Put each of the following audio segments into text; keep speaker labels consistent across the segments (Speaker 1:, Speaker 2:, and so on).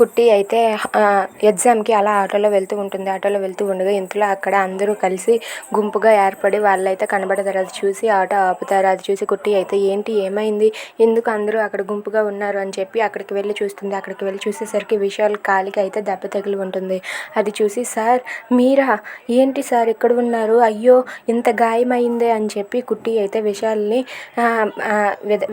Speaker 1: కుట్టి అయితే ఎగ్జామ్కి అలా ఆటోలో వెళ్తూ ఉంటుంది ఆటోలో వెళ్తూ ఉండగా ఇంతలో అక్కడ అందరూ కలిసి గుంపుగా ఏర్పడి వాళ్ళైతే కనబడతారు. అది చూసి ఆటో ఆపుతారు. అది చూసి కుట్టి అయితే ఏంటి ఏమైంది? ఎందుకు అందరూ అక్కడ గుంపుగా ఉన్నారు? అని చెప్పి అక్కడికి వెళ్ళి చూస్తుంది. అక్కడికి వెళ్ళి చూసేసరికి విశాల్ కాలికి అయితే దెబ్బ తగిలి ఉంటుంది. అది చూసి సార్ మీరా? ఏంటి సార్ ఇక్కడ ఉన్నారు? అయ్యో ఇంత గాయమైందే అని చెప్పి కుట్టి అయితే విశాల్ని ఆ,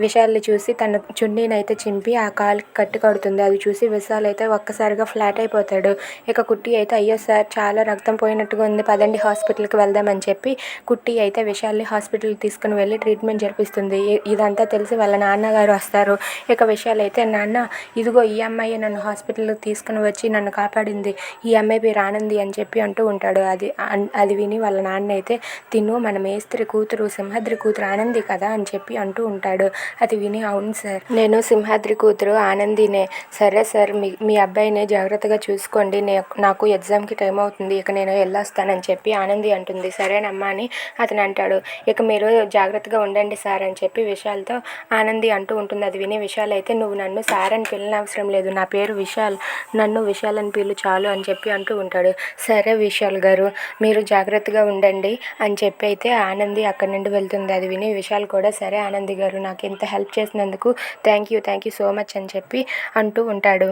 Speaker 1: విశాల్ని చూసి తన చున్నీని అయితే చింపి ఆ కాలుకి కట్టి కడుతుంది అది చూసి విశాల్ అయితే ఒక్కసారిగా ఫ్లాట్ అయిపోతాడు. ఇక కుట్టి అయితే అయ్యో సార్ చాలా రక్తం పోయినట్టుగా ఉంది. పదండి హాస్పిటల్కి వెళ్దామని చెప్పి కుట్టి అయితే విశాల్ని హాస్పిటల్కి తీసుకుని వెళ్ళి ట్రీట్మెంట్ జరిపిస్తుంది. ఇదంతా తెలిసి వాళ్ళ నాన్నగారు వస్తారు. ఇక విశాల్ అయితే నాన్న ఇదిగో ఈ అమ్మాయి నన్ను హాస్పిటల్కి తీసుకుని వచ్చి నన్ను కాపాడింది. ఈ అమ్మాయి పేరు ఆనంది అని చెప్పి అంటూ ఉంటాడు. అది అన్- అది విని వాళ్ళ నాన్న అయితే తిను మన మేస్త్రి కూతురు సింహాద్రి కూతురు ఆనంది కదా అని చెప్పి అంటూ ఉంటాడు. అది విని అవును సార్ నేను సింహాద్రి కూతురు ఆనందినే. సరే సార్ మీ మీ అబ్బాయిని జాగ్రత్తగా చూసుకోండి. నే నాకు ఎగ్జామ్కి టైం అవుతుంది ఇక నేను వెళ్ళొస్తానని చెప్పి ఆనంది అంటుంది. సరేనమ్మా అని అతను అంటాడు. ఇక మీరు జాగ్రత్తగా ఉండండి సార్ అని చెప్పి విశాల్తో ఆనంది అంటూ ఉంటుంది. అది విని విశాల్ అయితే నువ్వు నన్ను సార్ అని పిల్లనవసరం లేదు. నా పేరు విశాల్. నన్ను విశాల్ అని పిలు చాలు అని చెప్పి అంటూ ఉంటాడు. సరే విశాల్ గారు మీరు జాగ్రత్తగా ఉండండి అని చెప్పి అయితే ఆనంది అక్కడి నుండి వెళ్తుంది. అది విని విశాల్ కూడా సరే ఆనంది గారు నాకు ఇంత హెల్ప్ చేసినందుకు thank you thank you so much అని చెప్పి అంటూ ఉంటాడు.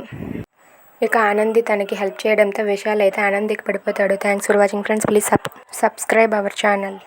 Speaker 1: ఇక ఆనంది తనకి హెల్ప్ చేయడంతో విశాల్ అయితే ఆనందికి పడిపోతాడు. Thanks for watching friends. Please sub subscribe our channel.